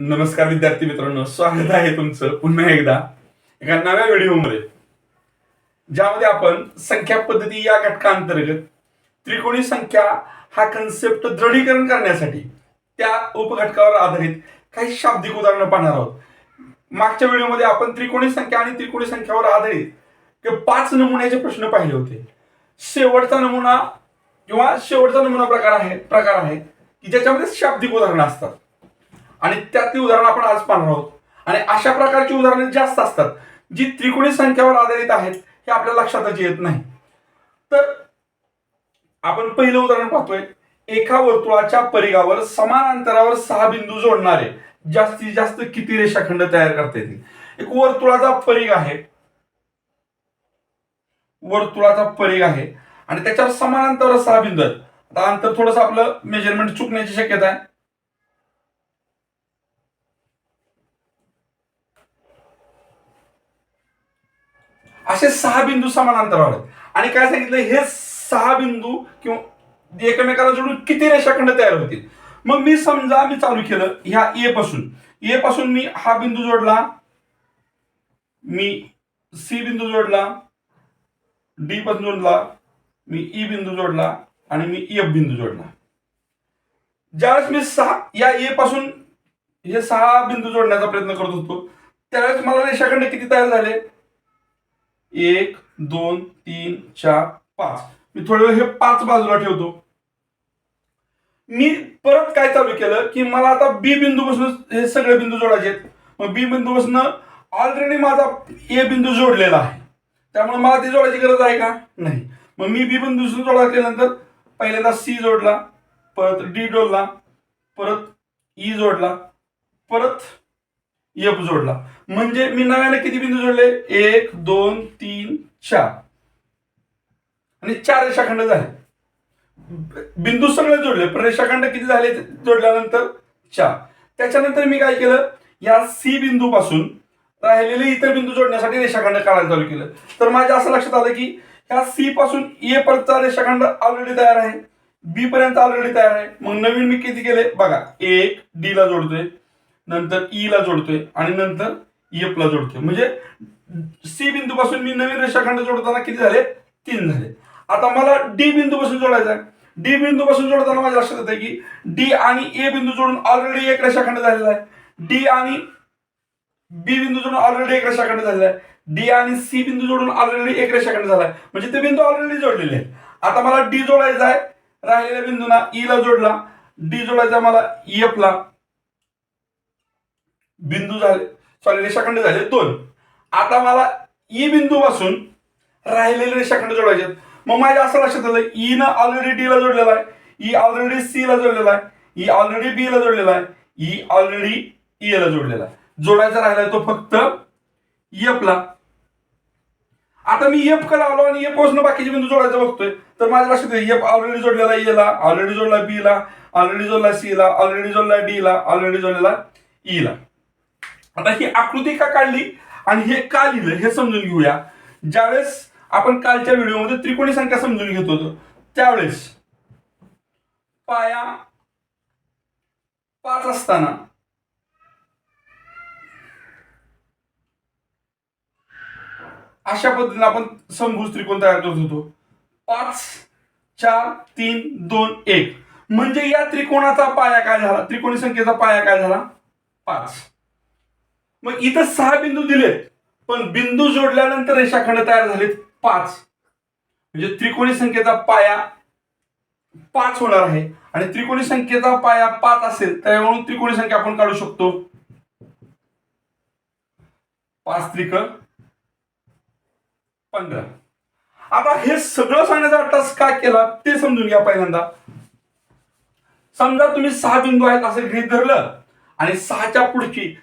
नमस्कार विद्यार्थी मित्रांनो स्वागत आहे तुमचं पुन्हा एकदा एका नव्या व्हिडिओमध्ये ज्यामध्ये आपण संख्या पद्धती या घटकांतर्गत त्रिकोणी संख्या हा कन्सेप्ट दृढीकरण करण्यासाठी त्या उपघटकावर आधारित काही शाब्दिक उदाहरणं पाहणार आहोत. मागच्या व्हिडिओमध्ये आपण त्रिकोणी संख्या आणि त्रिकोणी संख्यावर आधारित पाच नमुन्याचे प्रश्न पाहिले होते. शेवटचा नमुना किंवा शेवटचा नमुना प्रकार आहे प्रकार आहे की ज्याच्यामध्ये शाब्दिक उदाहरणं असतात. आणि त्यातली उदाहरणं आपण आज पाहणार आहोत. आणि अशा प्रकारची उदाहरणे जास्त असतात जी त्रिकोणी संख्यावर आधारित आहेत हे आपल्या लक्षातच येत नाही. तर आपण पहिलं उदाहरण पाहतोय. एका वर्तुळाच्या परिघावर समान अंतरावर सहा बिंदू जोडणारे जास्तीत जास्त किती रेषाखंड तयार करता येतील? एक वर्तुळाचा परिघ आहे. वर्तुळाचा परिघ आहे. आणि त्याच्यावर समान अंतरावर सहा बिंदू आहेत. आता अंतर थोडस आपलं मेजरमेंट चुकण्याची शक्यता आहे. असे सहा बिंदू समान अंतरावर आहेत आणि काय सांगितलं हे सहा बिंदू किंवा एकमेकाला जोडून किती रेषाखंड तयार होतील? मग मी समजा मी चालू केलं ह्या ए पासून. ए पासून मी हा बिंदू जोडला. मी सी बिंदू जोडला. डी पासून जोडला. मी ई बिंदू जोडला. आणि मी एफ बिंदू जोडला. ज्यावेळेस मी सहा या ए पासून हे सहा बिंदू जोडण्याचा प्रयत्न करत होतो त्यावेळेस मला रेषाखंड किती तयार झाले? एक दोन तीन चार पाच. मी थोडे वेळ हे पाच बाजूला ठेवतो. मी परत काय चालू केलं की मला आता बी बिंदू पासून हे सगळे बिंदू जोडायचे आहेत. मग बी बिंदू पासून ऑलरेडी माझा ए बिंदू जोडलेला आहे. त्यामुळे मला ती जोडायची गरज आहे का? नाही. मग मी बी बिंदू जोडा केल्यानंतर पहिल्यांदा सी जोडला परत डी जोडला परत ई जोडला परत एफ जोडला. म्हणजे मी नव्याने किती बिंदू जोडले? एक दोन तीन चार. आणि चार रेषाखंड झाले. बिंदू सगळे जोडले. पण रेषाखंड किती झाले जोडल्यानंतर? चार. त्याच्यानंतर मी काय केलं? या सी बिंदू पासून राहिलेले इतर बिंदू जोडण्यासाठी रेषाखंड काढायला चालू केलं. तर माझ्या असं लक्षात आलं की ह्या सी पासून ए पर्यंतचा रेषाखंड ऑलरेडी तयार आहे. बी पर्यंत ऑलरेडी तयार आहे. मग नवीन मी किती केले? बघा एक डी ला जोडतोय. नंतर ई ला जोडतोय आणि नंतर एफ ला जोडतोय. म्हणजे सी बिंदू पासून मी नवीन रेषाखंड जोडताना किती झाले? तीन झाले. आता मला डी बिंदू पासून जोडायचा आहे डी बिंदू पासून जोडताना माझ्या लक्षात येतं की डी आणि ए बिंदू जोडून ऑलरेडी एक रेषाखंड झालेला आहे. डी आणि बी बिंदू जोडून ऑलरेडी एक रेषाखंड झालेला आहे. डी आणि सी बिंदू जोडून ऑलरेडी एक रेषाखंड झाला आहे. म्हणजे ते बिंदू ऑलरेडी जोडलेले आहेत. आता मला डी जोडायचा आहे राहिलेल्या बिंदूना ई e ला जोडला. डी जोडायचा मला एफ ला. बिंदू झाले सॉरी रेषाखंड झाले दोन. आता मला ई बिंदू पासून राहिलेले रेषाखंड जोडायचे मग माझ्या असं लक्षात आलं ई न ऑलरेडी डी ला जोडलेला आहे ई ऑलरेडी सी ला जोडलेला आहे ई ऑलरेडी बी ला जोडलेला आहे ई ऑलरेडी ई e ला जोडलेला आहे. जोडायचा राहिला तो फक्त एफ ला. आता मी एफकडे आलो आणि एफपासून बाकीचे बिंदू जोडायचं बघतोय. तर माझ्या लक्षात एफ ऑलरेडी जोडलेला ए ला ऑलरेडी जोडला बी ला ऑलरेडी जोडला सी ला ऑलरेडी जोडला डी ला ऑलरेडी जोडलेला ई ला. आता ही आकृती का काढली? आणि हे का लिहिलं हे समजून घेऊया. ज्यावेळेस आपण कालच्या व्हिडिओमध्ये त्रिकोणी संख्या समजून घेत होतो त्यावेळेस पाया पाच असताना अशा पद्धतीने आपण समभुज त्रिकोण तयार करत होतो. पाच चार तीन दोन एक. म्हणजे या त्रिकोणाचा पाया काय झाला? त्रिकोणी संख्येचा पाया काय झाला? पाच. मग इथं सहा बिंदू दिलेत. पण बिंदू जोडल्यानंतर रेषाखंड तयार झालेत पाच. म्हणजे त्रिकोणी संख्येचा पाया पाच होणार आहे. आणि त्रिकोणी संख्येचा पाया पाच असेल तर म्हणून त्रिकोणी संख्या आपण काढू शकतो. पाच त्रिक पंधरा. आता हे सगळं सांगण्याचा टास्क का केला ते समजून घ्या पहिल्यांदा. समजा तुम्ही सहा बिंदू आहेत असं गृहित धरलं आणि सहाच्या पुढची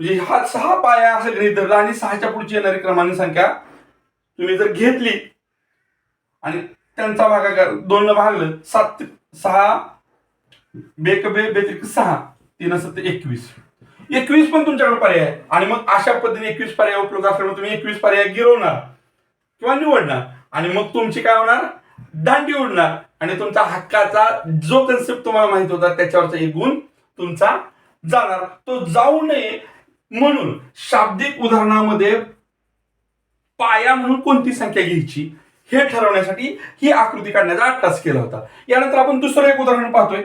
म्हणजे हा सहा पाया असं गृहित आणि सहाच्या पुढची येणारी क्रमाने संख्या तुम्ही जर घेतली आणि त्यांचा भागाकार दोन भागलं सात सहा बेक बे बेत्रिक सहा तीन सत्तर एकवीस. एकवीस पण तुमच्याकडे पर्याय आहे. आणि मग अशा पद्धतीने एकवीस पर्याय उपलब्ध असल्यामुळे तुम्ही एकवीस पर्याय गिरवणार किंवा निवडणार. आणि मग तुमची काय होणार? दांडी उडणार. आणि तुमचा हक्काचा जो कन्सेप्ट तुम्हाला माहीत होता त्याच्यावरचा एक गुण तुमचा जाणार. तो जाऊ नये म्हणून शाब्दिक उदाहरणामध्ये पाया म्हणून कोणती संख्या घ्यायची? हे ठरवण्यासाठी ही आकृती काढण्याचा अट्टास केला होता. यानंतर आपण दुसरं एक उदाहरण पाहतोय.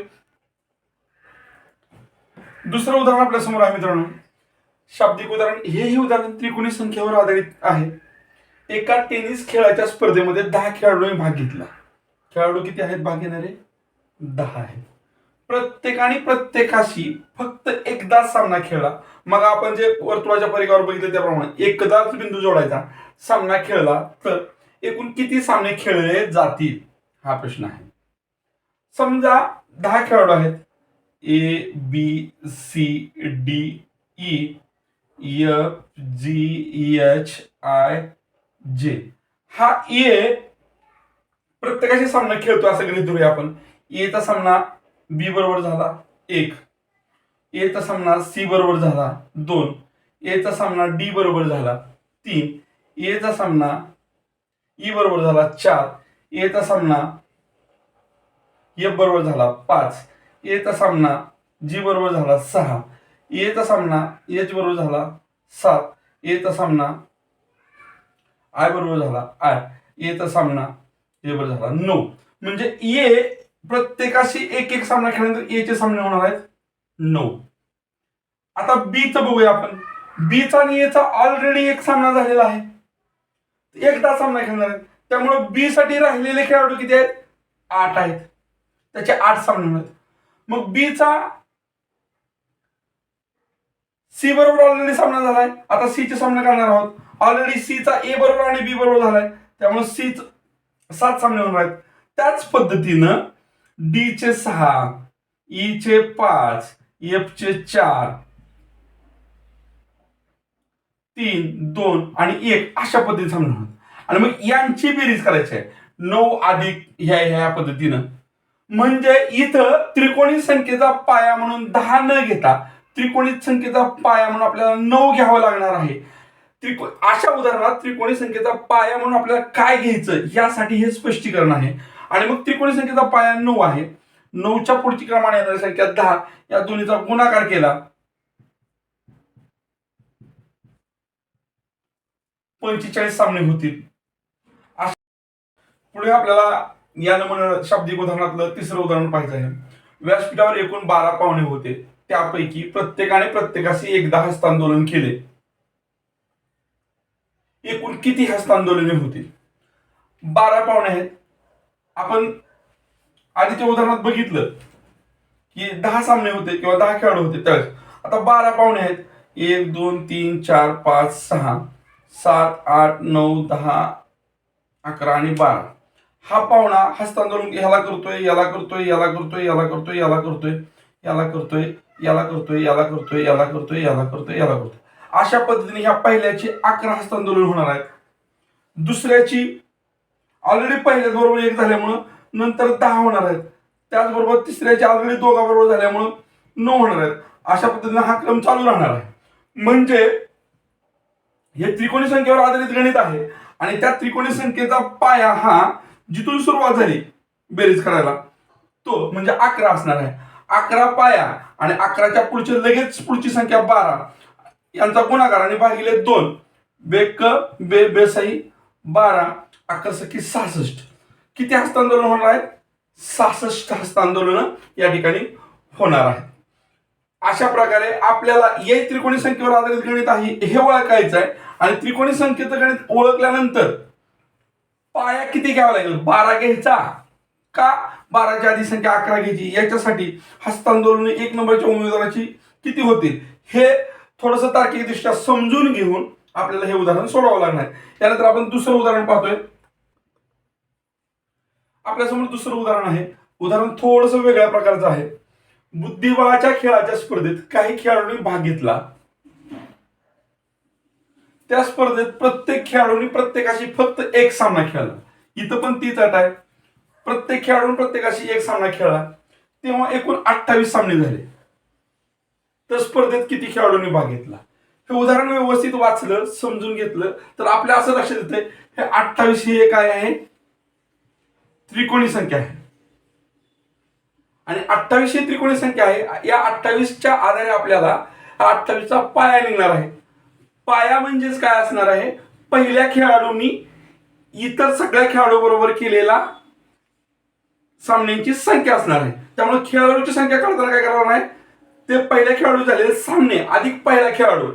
दुसरं उदाहरण आपल्यासमोर आहे मित्रांनो. शाब्दिक उदाहरण हेही उदाहरण त्रिकोणी संख्येवर आधारित आहे. एका टेनिस खेळाच्या स्पर्धेमध्ये दहा खेळाडूंनी भाग घेतला. खेळाडू किती आहेत? भाग घेणारे दहा आहेत. प्रत्येकाने प्रत्येकाशी फक्त एकदाच सामना खेळला. मग आपण जे वर्तुळाच्या परिघावर बघितलं त्याप्रमाणे एकदाच बिंदू जोडायचा. सामना खेळला तर एकूण किती सामने खेळले जातील? हा प्रश्न आहे. समजा दहा खेळाडू आहेत. A B C D E F G H I J हा ए प्रत्येकाशी सामना खेळतो असं गृहित धरूया आपण. E एचा सामना बी बरोबर झाला एक. एचा सामना सी बरोबर झाला दोन. एचा सामना डी बरोबर झाला तीन. एचा सामना ई बरोबर झाला चार. एचा सामना एफ बरोबर झाला पाच. एचा सामना जी बरोबर झाला सहा. एचा सामना एच बरोबर झाला सात. एचा सामना आय बरोबर झाला आय एचा सामना ए बरोबर झाला नऊ. म्हणजे ए प्रत्येकाशी एक एक सामना खेळल्यानंतर ए चे सामने होणार आहेत. नऊ आता बीचं बघूया आपण. बीचा आणि एचा ऑलरेडी एक सामना झालेला आहे. एकदा सामना खेळणार आहेत. त्यामुळे बी साठी राहिलेले खेळाडू किती आहेत? आठ आहेत. त्याचे आठ सामने होणार आहेत. मग बीचा सी बरोबर ऑलरेडी सामना झालाय. आता सी चे सामने करणार आहोत. ऑलरेडी सी चा ए बरोबर आणि बी बरोबर झालाय. त्यामुळे सी सात सामने होणार आहेत. त्याच पद्धतीनं डी चे सहा ई चे पाच एफ चे चार तीन दोन आणि एक अशा पद्धतीने सामने आणि मग यांची बेरीज करायची आहे. नऊ अधिक ह्या ह्या पद्धतीनं. म्हणजे इथं त्रिकोणी संख्येचा पाया म्हणून दहा न घेता त्रिकोणी संख्येचा पाया म्हणून आपल्याला नऊ घ्यावा लागणार आहे. त्रिको अशा उदाहरणात त्रिकोणी संख्येचा पाया म्हणून आपल्याला काय घ्यायचं यासाठी हे स्पष्टीकरण आहे. आणि मग त्रिकोणी संख्येचा पाया नऊ आहे. नऊच्या पुढची क्रमाने येणारी संख्या दहा. या दोन्हीचा गुणाकार केला. पंचेचाळीस सामने होतील. पुढे आपल्याला या नमुना शाब्दिक उदाहरणातलं तिसरं उदाहरण पाहायचं आहे. व्यासपीठावर एकूण बारा पाहुणे होते. त्यापैकी प्रत्येकाने प्रत्येकाशी एकदा हस्तांदोलन केले. एकूण किती हस्तांदोलने होतील? बारा पाहुणे आहेत. आपण आधीच्या उदाहरणात बघितलं की दहा सामने होते किंवा दहा खेळाडू होते त्यावेळेस आता बारा पाहुणे आहेत एक दोन तीन चार पाच सहा सात आठ नऊ दहा अकरा आणि बारा हा पाहुणा हस्तांदोलन ह्याला करतोय याला करतोय याला करतोय याला करतोय याला करतोय याला करतोय याला करतोय याला करतोय याला करतोय याला करतोय याला करतोय अशा पद्धतीने ह्या पहिल्याची अकरा हस्तांदोलन होणार आहेत दुसऱ्याची ऑलरेडी पहिल्याच बरोबर एक झाल्यामुळं नंतर दहा होणार आहेत. त्याचबरोबर तिसऱ्याच्या ऑलरेडी दोघाबरोबर झाल्यामुळं नऊ होणार आहेत. अशा पद्धतीने हा क्रम चालू राहणार आहे. म्हणजे हे त्रिकोणी संख्येवर आधारित गणित आहे. आणि त्या त्रिकोणी संख्येचा पाया हा जिथून सुरुवात झाली बेरीज करायला तो म्हणजे अकरा असणार आहे. अकरा पाया आणि अकराच्या पुढचे लगेच पुढची संख्या बारा. यांचा गुणाकार आणि भागिले दोन. बेक बे बेसाई बारा. अकरा सहासष्ट. किती हस्तांदोलन होणार आहेत? सहासष्ट हस्तांदोलन या ठिकाणी होणार आहे अशा प्रकारे आपल्याला या त्रिकोणी संख्येवर आधारित गणित आहे हे ओळखायचं आहे. आणि त्रिकोणी संख्येचं गणित ओळखल्यानंतर पाया किती घ्यावा लागेल? बारा घ्यायचा. का? बाराच्या आधी संख्या अकरा घ्यायची. याच्यासाठी हस्तांदोलन एक नंबरच्या उमेदवाराची किती होतील? हे थोडंसं तार्किकदृष्ट्या समजून घेऊन आपल्याला हे उदाहरण सोडवावं लागणार. यानंतर त्यानंतर आपण दुसरं उदाहरण पाहतोय. आपल्यासमोर दुसरं उदाहरण आहे. उदाहरण थोडस वेगळ्या प्रकारचं आहे. बुद्धिबळाच्या खेळाच्या स्पर्धेत काही खेळाडूंनी भाग घेतला. त्या स्पर्धेत प्रत्येक खेळाडूंनी प्रत्येकाशी फक्त एक सामना खेळला. इथं पण तीच अट आहे. प्रत्येक खेळाडून प्रत्येकाशी एक सामना खेळला. तेव्हा एकूण अठ्ठावीस सामने झाले. तर स्पर्धेत किती खेळाडूंनी भाग घेतला? हे उदाहरण व्यवस्थित वाचलं समजून घेतलं. तर आपल्या असं लक्षात येतंय हे अठ्ठावीस ही एक काय आहे. त्रिकोणी संख्या आहे. आणि अठ्ठावीस ही त्रिकोणी संख्या आहे. या अठ्ठावीसच्या आधारे आपल्याला अठ्ठावीसचा पाया निघणार आहे. पाया म्हणजेच काय असणार आहे? पहिल्या खेळाडूंनी इतर सगळ्या खेळाडूबरोबर केलेला सामन्यांची संख्या असणार आहे. त्यामुळे खेळाडूची संख्या काढताना काय करणार नाही ते पहिल्या खेळाडू झालेले सामने अधिक पहिला खेळाडू.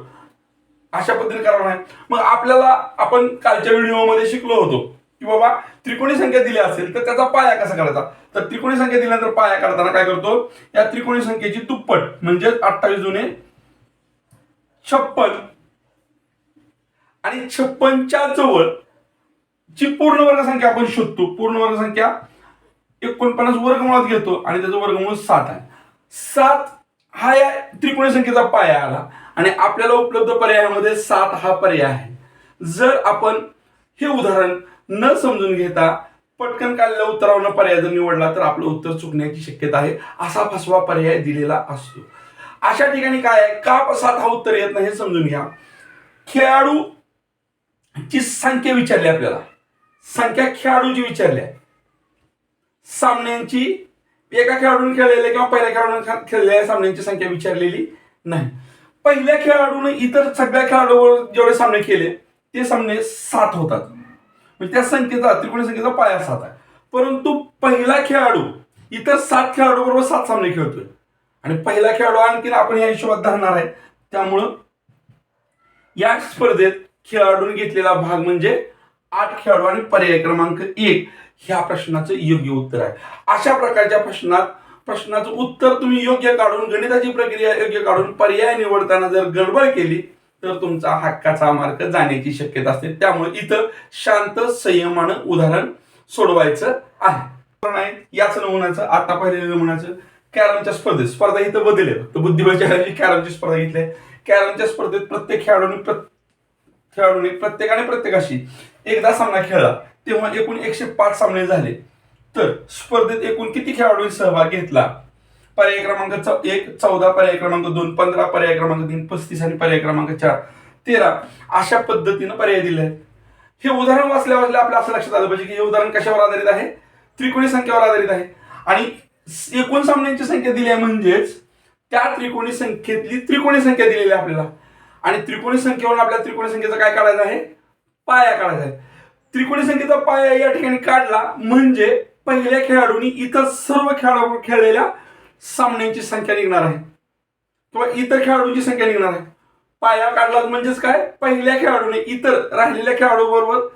अशा पद्धतीने करणार नाही मग आपल्याला आपण कालच्या व्हिडिओमध्ये शिकलो होतो. की बाबा त्रिकोणी संख्या दिली असेल तर त्याचा पाया कसा करायचा तर त्रिकोणी संख्या दिल्यानंतर पाया काढताना काय करतो? या त्रिकोणी संख्येची दुप्पट म्हणजेच अठ्ठावीस जुने छप्पन. आणि छप्पनच्या जवळ जी पूर्ण वर्ग संख्या आपण शोधतो पूर्ण वर्ग संख्या एकोणपन्नास वर्गमुळात घेतो आणि त्याचं वर्गमूळ सात आहे. सात हा या त्रिकोणी संख्येचा पाया आला आणि आपल्याला उपलब्ध पर्यायामध्ये सात हा पर्याय आहे. जर आपण हे उदाहरण न समजून घेता पटकन काढलेल्या उत्तरावरनं पर्याय जर निवडला तर आपलं उत्तर चुकण्याची शक्यता आहे असा फसवा पर्याय दिलेला असतो. अशा ठिकाणी काय आहे? का पसात हा उत्तर येत नाही हे समजून घ्या. खेळाडू ची संख्या विचारली आपल्याला. संख्या खेळाडूची विचारली आहे. सामन्यांची एका खेळाडून खेळलेल्या किंवा पहिल्या खेळाडून खेळलेल्या सामन्यांची संख्या विचारलेली नाही. पहिल्या खेळाडूने इतर सगळ्या खेळाडूवर जेवढे सामने केले ते सामने सात होतात. म्हणजे त्या संख्येचा त्रिकोणी संख्येचा पाया सात आहे. परंतु पहिला खेळाडू इतर सात खेळाडू बरोबर सात सामने खेळतोय. आणि पहिला खेळाडू आणखीन आपण या हिशोबात धरणार आहे. त्यामुळं या स्पर्धेत खेळाडूने घेतलेला भाग म्हणजे आठ खेळाडू आणि पर्याय क्रमांक एक ह्या प्रश्नाचं योग्य उत्तर आहे. अशा प्रकारच्या प्रश्नात प्रश्नाचं उत्तर तुम्ही योग्य काढून गणिताची प्रक्रिया योग्य काढून पर्याय निवडताना जर गडबड केली तर तुमचा हक्काचा मार्ग जाण्याची शक्यता असते. त्यामुळे इथं शांत संयमानं उदाहरण सोडवायचं आहे. नाही याच नमुनाचं आता पाहिलेलं नमुनाचं कॅरमच्या स्पर्धेत. स्पर्धा इथं बदल आहे. फक्त बुद्धिबळच्या कॅरमची स्पर्धा घेतली आहे. कॅरमच्या स्पर्धेत प्रत्येक खेळाडूने खेळाडूने प्रत्येकाने प्रत्येकाशी एकदा सामना खेळला. तेव्हा एकूण एकशे पाच सामने झाले. तर स्पर्धेत एकूण किती खेळाडूंनी सहभाग घेतला? पर्याय क्रमांक एक चौदा पर्याय क्रमांक दोन पंधरा पर्याय क्रमांक तीन पस्तीस आणि पर्याय क्रमांक चार तेरा. अशा पद्धतीनं पर्याय दिले आहेत. हे उदाहरण वाचल्या वाचल्या आपल्या असं लक्षात आलं पाहिजे की हे उदाहरण कशावर आधारित आहे? त्रिकोणी संख्येवर आधारित आहे. आणि एकूण सामन्यांची संख्या दिली आहे म्हणजेच त्या त्रिकोणी संख्येतली त्रिकोणी संख्या दिलेली आहे आपल्याला. आणि त्रिकोणी संख्येवरून आपल्या त्रिकोणी संख्येचा काय काढायचा आहे? पाया काढायचा आहे. त्रिकोणी संख्येचा पाया या ठिकाणी काढला म्हणजे पहिल्या खेळाडूंनी इतर सर्व खेळाडू खेळलेल्या सामन्यांची संख्या निघणार आहे. किंवा इतर खेळाडूंची संख्या निघणार आहे. पाया काढला म्हणजेच काय? पहिल्या खेळाडूने इतर राहिलेल्या खेळाडू बरोबर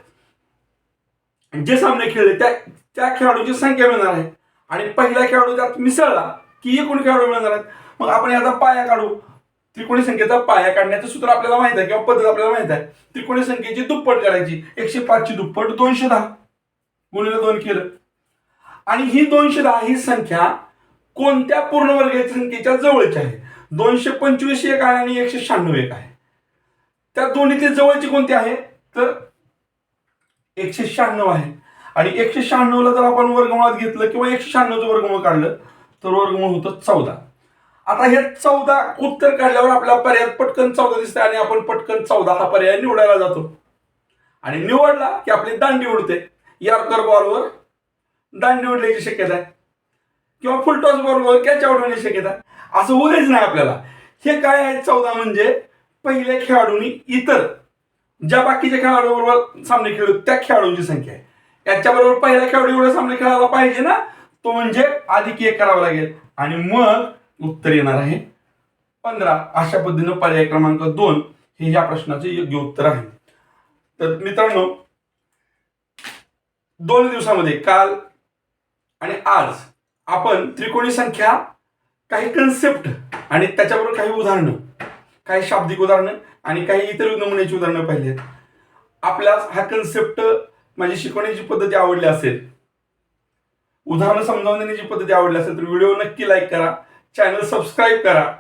जे सामने खेळले त्या त्या खेळाडूंची संख्या मिळणार आहे. आणि पहिला खेळाडू त्यात मिसळला की एकूण खेळाडू मिळणार आहेत. मग आपण याचा पाया काढू. त्रिकोणी संख्येचा पाया काढण्याचं सूत्र आपल्याला माहीत आहे किंवा पद्धत आपल्याला माहीत आहे. त्रिकोणी संख्येची दुप्पट करायची एकशे पाचची दुप्पट दोनशे दहा. गुणिले दोन केलं. आणि ही दोनशे दहा ही संख्या कोणत्या पूर्ण वर्गीय संख्येच्या जवळच्या आहे? दोनशे पंचवीस एक आहे आणि एकशे शहाण्णव एक आहे. त्या दोन्हीतली जवळची कोणती आहे? तर एकशे शहाण्णव आहे. आणि एकशे शहाण्णवला जर आपण वर्गमुळात घेतलं किंवा एकशे शहाण्णवचं वर्गमूळ काढलं तर वर्गमूळ होतं चौदा. आता हे चौदा उत्तर काढल्यावर आपला पर्याय पटकन चौदा दिसतं आणि आपण पटकन चौदा हा पर्याय निवडायला जातो. आणि निवडला की आपली दांडी उडते. यार्कर बॉलवर दांडी उडण्याची शक्यता आहे. किंवा फुलटॉस बरोबर कॅच आउट होण्याची शक्यता. असं होईच नाही आपल्याला. हे काय आहे? चौदा म्हणजे पहिल्या खेळाडूंनी इतर ज्या बाकीच्या खेळाडूबरोबर सामने खेळू त्या खेळाडूंची संख्या आहे. याच्याबरोबर पहिला खेळाडू एवढा सामने खेळायला पाहिजे ना तो म्हणजे अधिक एक करावा लागेल. आणि मग उत्तर येणार आहे पंधरा. अशा पद्धतीनं पर्याय क्रमांक दोन हे या प्रश्नाचे योग्य उत्तर आहे. तर मित्रांनो दोन दिवसामध्ये काल आणि आज आपण त्रिकोणी संख्या काही कन्सेप्ट आणि त्याच्याबरोबर काही उदाहरणं काही शाब्दिक उदाहरणं आणि काही इतर नमुन्याची उदाहरणं पाहिली आहेत. आपल्या हा कन्सेप्ट माझी शिकवण्याची पद्धती आवडली असेल उदाहरणं समजावून देण्याची पद्धती आवडली असेल तर व्हिडिओ नक्की लाईक करा चॅनल सबस्क्राईब करा.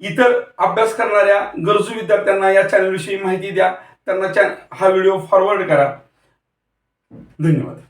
इतर अभ्यास करणाऱ्या गरजू विद्यार्थ्यांना या चॅनलविषयी माहिती द्या त्यांना चॅन हा व्हिडिओ फॉरवर्ड करा. धन्यवाद.